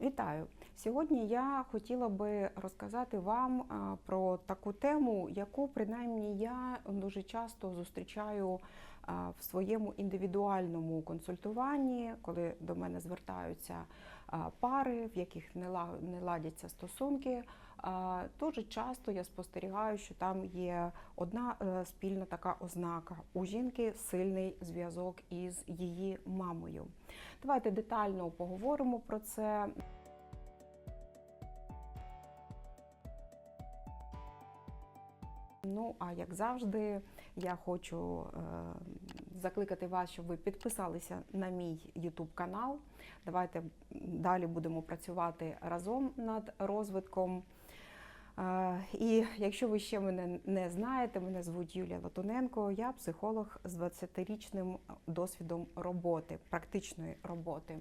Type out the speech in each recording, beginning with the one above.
Вітаю! Сьогодні я хотіла би розказати вам про таку тему, яку принаймні я дуже часто зустрічаю в своєму індивідуальному консультуванні, коли до мене звертаються пари, в яких не ла- не ладяться стосунки. Дуже часто я спостерігаю, що там є одна е, спільна така ознака у жінки сильний зв'язок із її мамою. Давайте детально поговоримо про це. Ну, а як завжди, я хочу е, закликати вас, щоб ви підписалися на мій YouTube канал. Давайте далі будемо працювати разом над розвитком. І якщо ви ще мене не знаєте, мене звуть Юлія Латуненко, я психолог з 20-річним досвідом роботи, практичної роботи.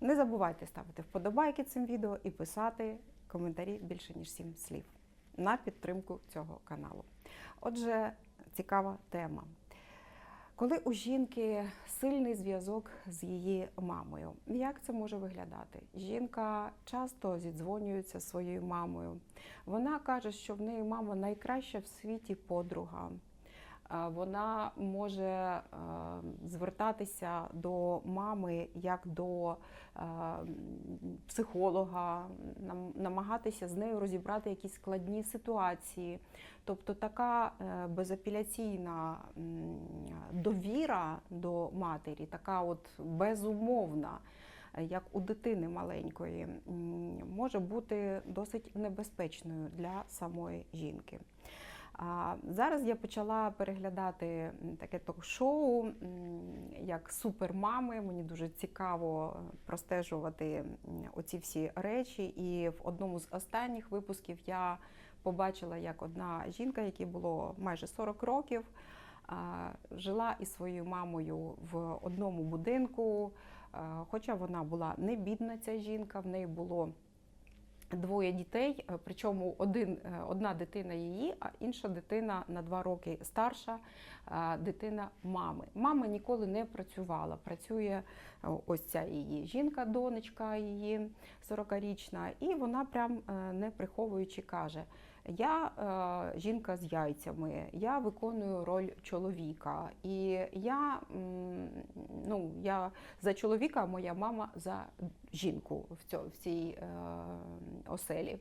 Не забувайте ставити вподобайки цим відео і писати коментарі більше ніж 7 слів на підтримку цього каналу. Отже, цікава тема. Коли у жінки сильний зв'язок з її мамою, як це може виглядати? Жінка часто зідзвонюється зі своєю мамою. Вона каже, що в неї мама найкраща в світі подруга. Вона може звертатися до мами як до психолога, нам- намагатися з нею розібрати якісь складні ситуації. Тобто така е, безапеляційна довіра до матері, така от безумовна. Як у дитини маленької, може бути досить небезпечною для самої жінки. А зараз я почала переглядати таке ток-шоу як супермами. Мені дуже цікаво е, простежувати оці всі речі. І в одному з останніх випусків я побачила, як одна жінка, якій було майже 40 років, жила із своєю мамою в одному будинку. Хоча вона була не бідна, ця жінка, в неї було двоє дітей, е, причому один, е, одна дитина її, а інша дитина на два роки старша, е, дитина мами. Мама ніколи не працювала. Працює ось ця її жінка, донечка її 40-річна, і вона прям не приховуючи каже: Я е, жінка з яйцями, я виконую роль чоловіка, і я, ну, я за чоловіка, а моя мама за жінку в цій е, оселі.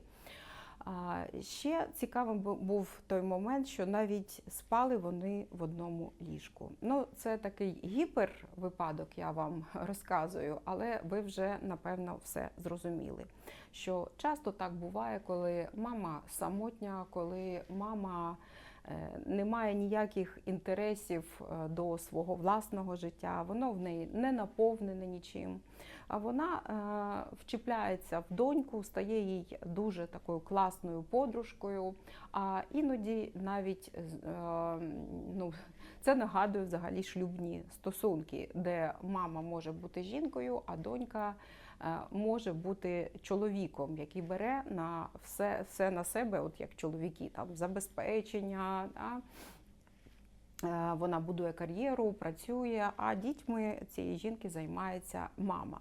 А ще цікавим був той момент, що навіть спали вони в одному ліжку. Ну, це такий гіпервипадок, я вам розказую, але ви вже напевно все зрозуміли. Що часто так буває, коли мама самотня, коли мама е, не має ніяких інтересів е, до свого власного життя, воно в неї не наповнене нічим. А вона е, вчіпляється в доньку, стає їй дуже такою класною подружкою. А іноді навіть е, ну, це нагадує взагалі шлюбні стосунки, де мама може бути жінкою, а донька е, може бути чоловіком, який бере на все, все на себе, от як чоловіки, там забезпечення. Да? Е, Вона будує кар'єру, працює, а дітьми цієї жінки займається мама.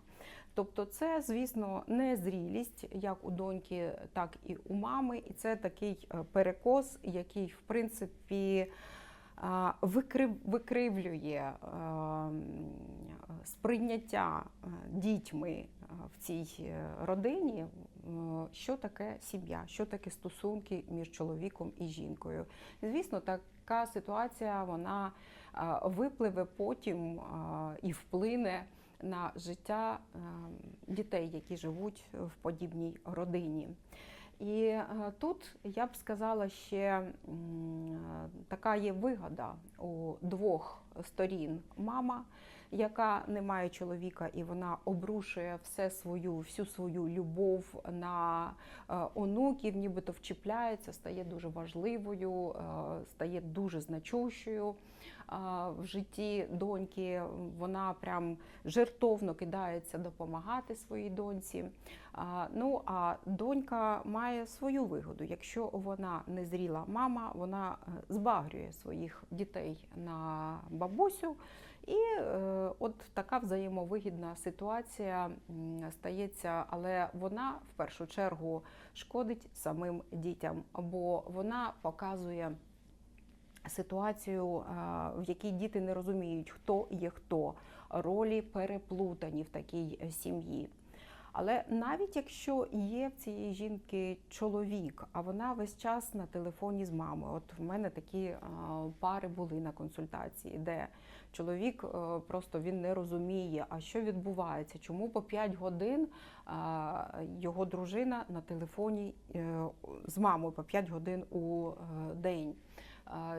Тобто, це, звісно, не зрілість як у доньки, так і у мами. І це такий е, перекос, який, в принципі, е, викривлює е, сприйняття дітьми в цій е, родині, е, що таке сім'я, що таке стосунки між чоловіком і жінкою. Звісно, така ситуація вона е, випливе потім е, і вплине на життя е, дітей, які живуть в подібній родині. І е, тут я б сказала ще е, така є вигода у двох сторін. Мама, яка не має чоловіка, і вона обрушує все свою, всю свою любов на е, онуків, нібито вчіпляється, стає дуже важливою, е, стає дуже значущою е, в житті доньки. Вона прям жертовно кидається допомагати своїй доньці. Ну а донька має свою вигоду. Якщо вона не зріла мама, вона збагрює своїх дітей на бабусю і е, е, от така взаємовигідна ситуація стається, але вона в першу чергу шкодить самим дітям, бо вона показує ситуацію, в якій діти не розуміють, хто є хто, ролі переплутані в такій е, сім'ї. Але навіть якщо є в цієї жінки чоловік, а вона весь час на телефоні з мамою. От в мене такі пари були на консультації, де чоловік е, просто він не розуміє, а що відбувається, чому по 5 годин його дружина на телефоні е, з мамою по 5 годин у е, день.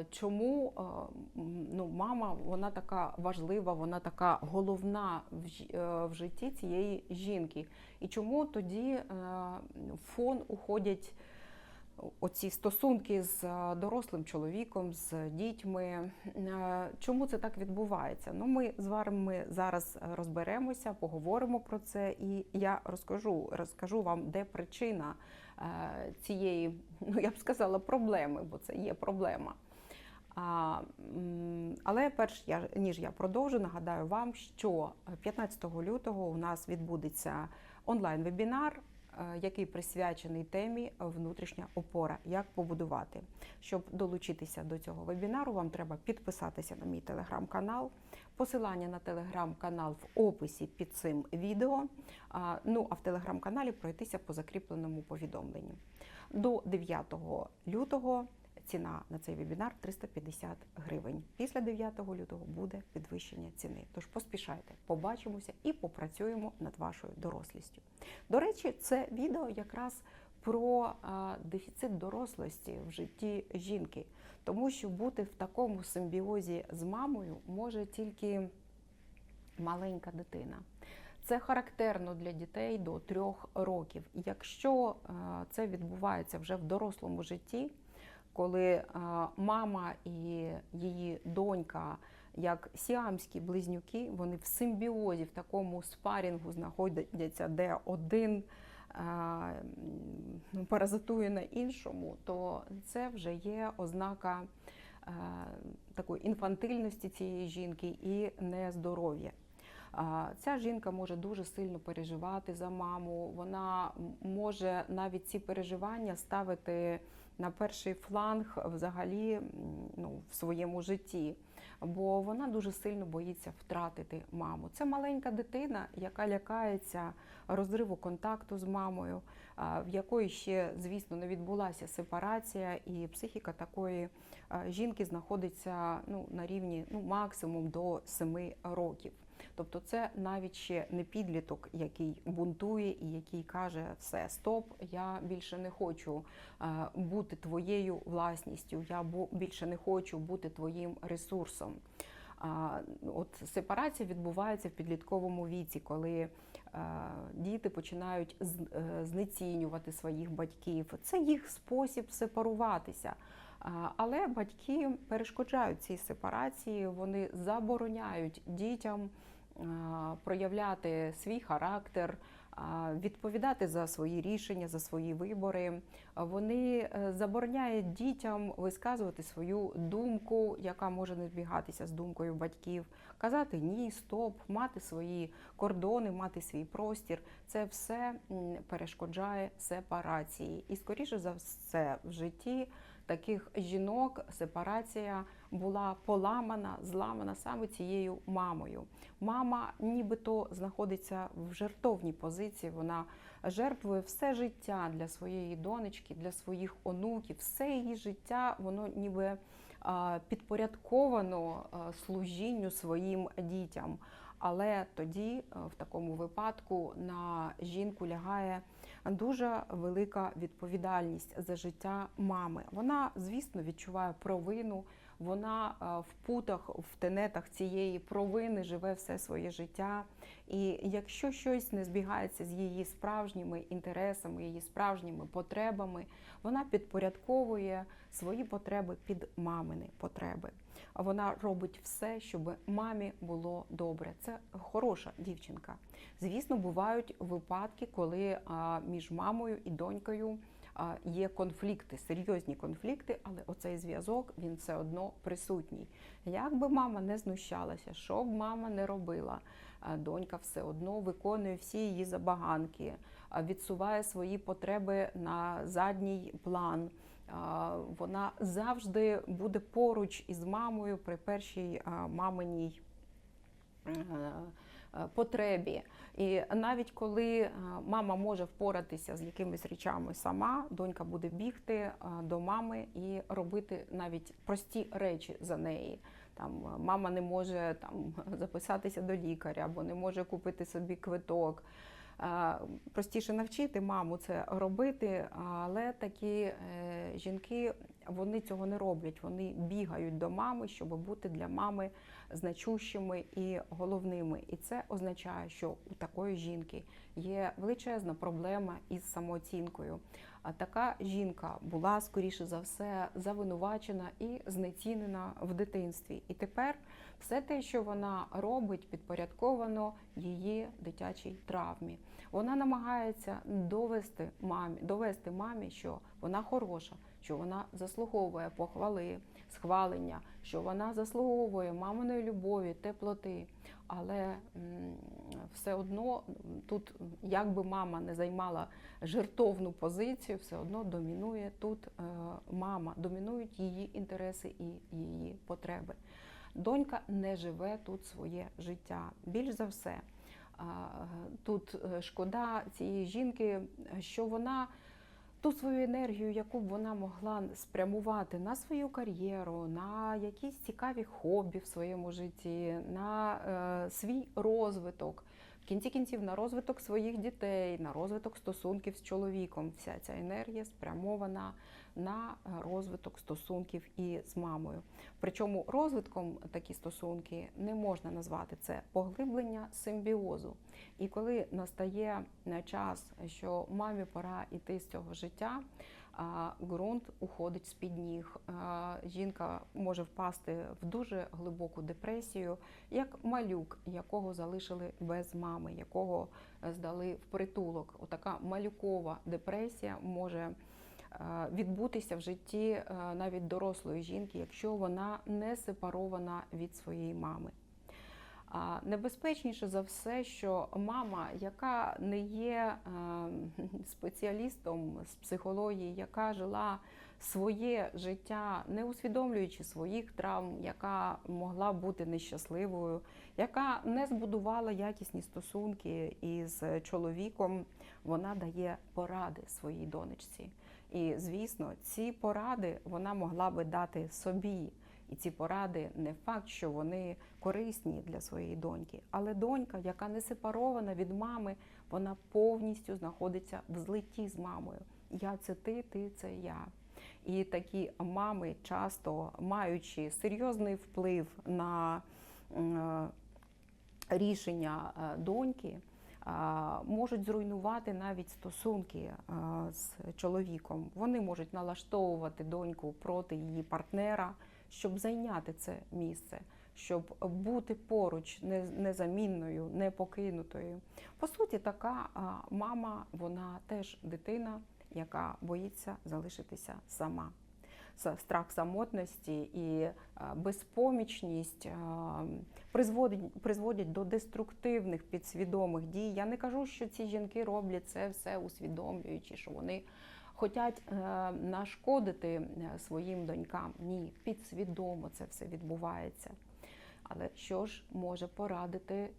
Чому ну, мама вона така важлива, вона така головна в е, житті цієї жінки? І чому тоді е, в фон уходять оці стосунки з е, дорослим чоловіком, з дітьми? Чому це так відбувається? Ну, ми з вами зараз розберемося, поговоримо про це, і я розкажу, розкажу вам, де причина цієї, ну я б сказала, проблеми, бо це є проблема. А, але перш я ніж я продовжу, нагадаю вам, що 15 лютого у нас відбудеться онлайн-вебінар, е, який присвячений темі внутрішня опора, як побудувати. Щоб долучитися до цього вебінару, вам треба підписатися на мій телеграм-канал. Посилання на телеграм-канал в описі під цим відео. Ну а в телеграм-каналі пройтися по закріпленому повідомленню. До 9 лютого ціна на цей вебінар 350 гривень. Після 9 лютого буде підвищення ціни. Тож поспішайте, побачимося і попрацюємо над вашою дорослістю. До речі, це відео якраз про дефіцит дорослості в житті жінки, тому що бути в такому симбіозі з мамою може тільки маленька дитина. Це характерно для дітей до трьох років. Якщо е, це відбувається вже в дорослому житті, коли е, мама і її донька, як сіамські близнюки, вони в симбіозі, в такому спарінгу знаходяться, де один паразитує на іншому, то це вже є ознака такої інфантильності цієї жінки і нездоров'я. Ця жінка може дуже сильно переживати за маму. Вона може навіть ці переживання ставити на перший фланг взагалі ну, в своєму житті, бо вона дуже сильно боїться втратити маму. Це маленька дитина, яка лякається розриву контакту з мамою, в якої ще, звісно, не відбулася сепарація, і психіка такої жінки знаходиться ну, на рівні ну, максимум до 7 років. Тобто це навіть ще не підліток, який бунтує і який каже: все, стоп, я більше не хочу е, бути твоєю власністю, я більше не хочу бути твоїм ресурсом. От сепарація відбувається в підлітковому віці, коли е, діти починають е, знецінювати своїх батьків. Це їх спосіб сепаруватися. Але батьки перешкоджають цій сепарації, вони забороняють дітям проявляти свій характер, відповідати за свої рішення, за свої вибори. Вони е, забороняють дітям висказувати свою думку, яка може не збігатися з думкою батьків, казати ні, стоп, мати свої кордони, мати свій простір. Це все перешкоджає сепарації. І скоріше за все в житті таких жінок сепарація була поламана, зламана саме цією мамою. Мама нібито знаходиться в жертовній позиції. Вона жертвує все життя для своєї донечки, для своїх онуків. Все її життя воно ніби підпорядковано служінню своїм дітям. Але тоді, в такому випадку, на жінку лягає дуже велика відповідальність за життя мами. Вона, звісно, відчуває провину. Вона е, в путах, в тенетах цієї провини живе все своє життя. І якщо щось не збігається з її справжніми інтересами, її справжніми потребами, вона підпорядковує свої потреби під мамини потреби. Вона робить все, щоб мамі було добре. Це хороша дівчинка. Звісно, бувають випадки, коли між мамою і донькою є конфлікти, серйозні конфлікти, але оцей зв'язок він все одно присутній. Як би мама не знущалася, що б мама не робила, донька все одно виконує всі її забаганки, відсуває свої потреби на задній план. Вона завжди буде поруч із мамою при першій маминій е, потребі. І навіть коли е, мама може впоратися з якимись речами сама, донька буде бігти е, до мами і робити навіть прості речі за неї. Там е, мама не може там записатися до лікаря або не може купити собі квиток. Е, Простіше навчити маму це робити, але такі е, жінки вони цього не роблять. Вони бігають до мами, щоб бути для мами значущими і головними. І це означає, що у такої жінки є величезна проблема із самооцінкою. А така жінка була скоріше за все завинувачена і знецінена в дитинстві. І тепер все те, що вона робить, підпорядковано її дитячій травмі. Вона намагається довести мамі, довести мамі, що вона хороша, що вона заслуговує похвали, схвалення, що вона заслуговує маминої любові, теплоти. Але все одно тут, як би мама не займала жертовну позицію, все одно домінує тут е, мама, домінують її інтереси і її потреби. Донька не живе тут своє життя. Більш за все, тут е, шкода цієї жінки, що вона ту свою енергію, яку б вона могла спрямувати на свою кар'єру, на якісь цікаві хобі в своєму житті, на е, свій розвиток. Кінці кінців на розвиток своїх дітей, на розвиток стосунків з чоловіком. Вся ця енергія спрямована на розвиток стосунків і з мамою. Причому розвитком такі стосунки не можна назвати це поглиблення симбіозу. І коли настає час, що мамі пора йти з цього життя, ґрунт уходить з-під ніг. Жінка може впасти в дуже глибоку депресію, як малюк, якого залишили без мами, якого е, здали в притулок. Отака малюкова депресія може е, відбутися в житті е, навіть дорослої жінки, якщо вона не сепарована від своєї мами. А Небезпечніше за все, що мама, яка не є е, спеціалістом з психології, яка жила своє життя, не усвідомлюючи своїх травм, яка могла бути нещасливою, яка не збудувала якісні стосунки із чоловіком, вона дає поради своїй донечці. І звісно, ці поради вона могла би дати собі. І ці поради не факт, що вони корисні для своєї доньки, але донька, яка не сепарована від мами, вона повністю знаходиться в злитті з мамою. Я це ти, ти це я. І такі мами, часто маючи серйозний вплив на е, рішення е, доньки, е, можуть зруйнувати навіть стосунки з чоловіком. Вони можуть налаштовувати доньку проти її партнера щоб зайняти це місце, щоб бути поруч незамінною, не покинутою. По суті, така мама, вона теж дитина, яка боїться залишитися сама. Страх самотності і безпомічність призводять призводять до деструктивних підсвідомих дій. Я не кажу, що ці жінки роблять це все усвідомлюючи, що вони хочуть е, нашкодити е, своїм донькам. Ні, підсвідомо це все відбувається. Але що ж може порадити е,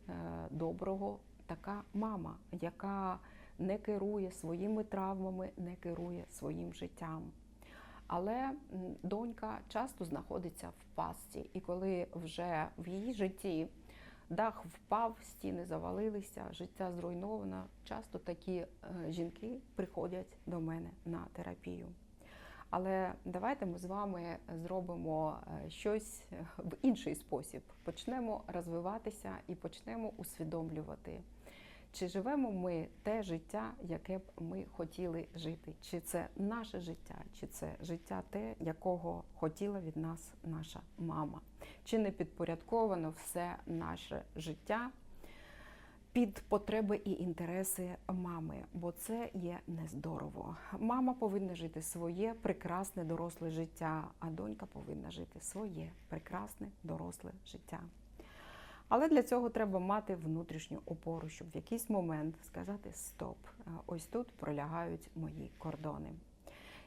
доброго така мама, яка не керує своїми травмами, не керує своїм життям? Але донька часто знаходиться в пастці, і коли вже в її житті дах впав, стіни завалилися, життя зруйновано. Часто такі е, жінки приходять до мене на терапію. Але давайте ми з вами зробимо е, щось в інший спосіб. Почнемо розвиватися і почнемо усвідомлювати. Чи живемо ми те життя, яке б ми хотіли жити? Чи це наше життя, чи це життя те, якого хотіла від нас наша мама? Чи не підпорядковано все наше життя під потреби і інтереси мами, бо це є нездорово. Мама повинна жити своє прекрасне доросле життя, а донька повинна жити своє прекрасне доросле життя. Але для цього треба мати внутрішню опору, щоб в якийсь момент сказати стоп, е, ось тут пролягають мої кордони.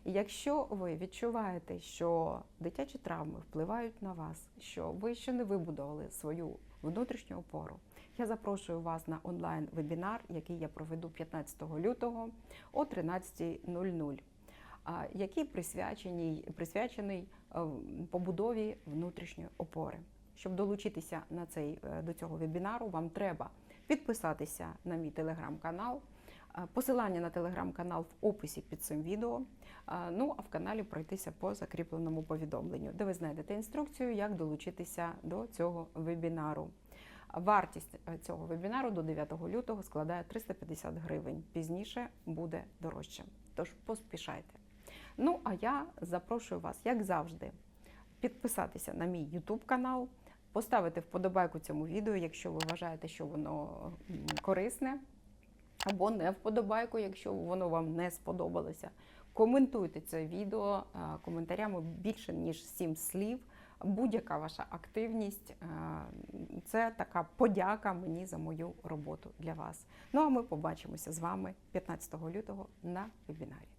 І якщо ви відчуваєте, що дитячі травми впливають на вас, що ви ще не вибудували свою внутрішню опору, я запрошую вас на онлайн-вебінар, який я проведу 15 лютого о 13.00, а, який присвячений, присвячений побудові внутрішньої опори. Щоб долучитися на цей, е, до цього вебінару, вам треба підписатися на мій телеграм-канал. Е, Посилання на телеграм-канал в описі під цим відео. Е, Ну а в каналі пройтися по закріпленому повідомленню, де ви знайдете інструкцію, як долучитися до цього вебінару. Вартість цього вебінару до 9 лютого складає 350 гривень. Пізніше буде дорожче. Тож поспішайте. Ну а я запрошую вас, як завжди, підписатися на мій YouTube канал, поставити вподобайку цьому відео, якщо ви вважаєте, що воно корисне, або не вподобайку, якщо воно вам не сподобалося. Коментуйте це відео е, коментарями більше ніж 7 слів. Будь-яка ваша активність е, це така подяка мені за мою роботу для вас. Ну а ми побачимося з вами 15 лютого на вебінарі.